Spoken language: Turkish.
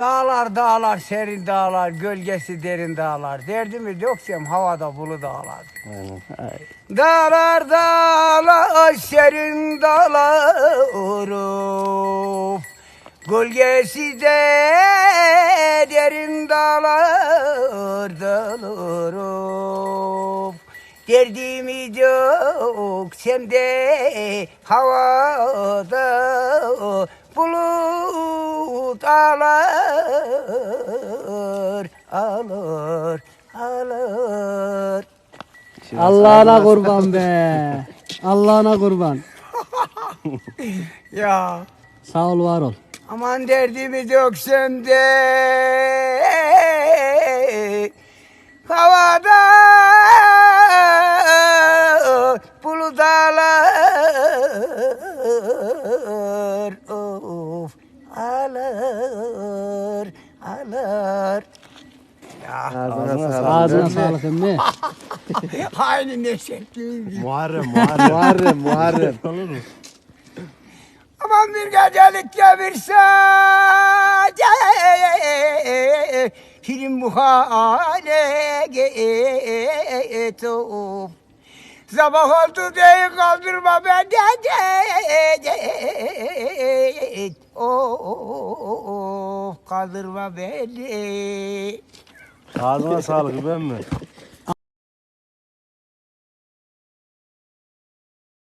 Dağlar dağlar serin dağlar gölgesi derin dağlar derdimi döksem havada bulu dağlar. Aynen. Dağlar dağlar serin dağlar of. Gölgesi de derin dağlar dağlar of. Derdimi döksem de havada alır alır alır. Allah'ına kurban be. Allah'ına kurban. Ya Sağ ol var ol. aman derdimi döksem de havada bulut alır alır. Ya Ağzına sağlık. Ağzına sağlık emmi. aynı neşetliğim gibi. Muharrem, Muharrem. Muharrem, Muharrem. Aman bir gecelik bir saat Film bu hale getirdim Sabah oldu diye kaldırma beni Oh, kaldırma beni Ağzına sağlık ben mi?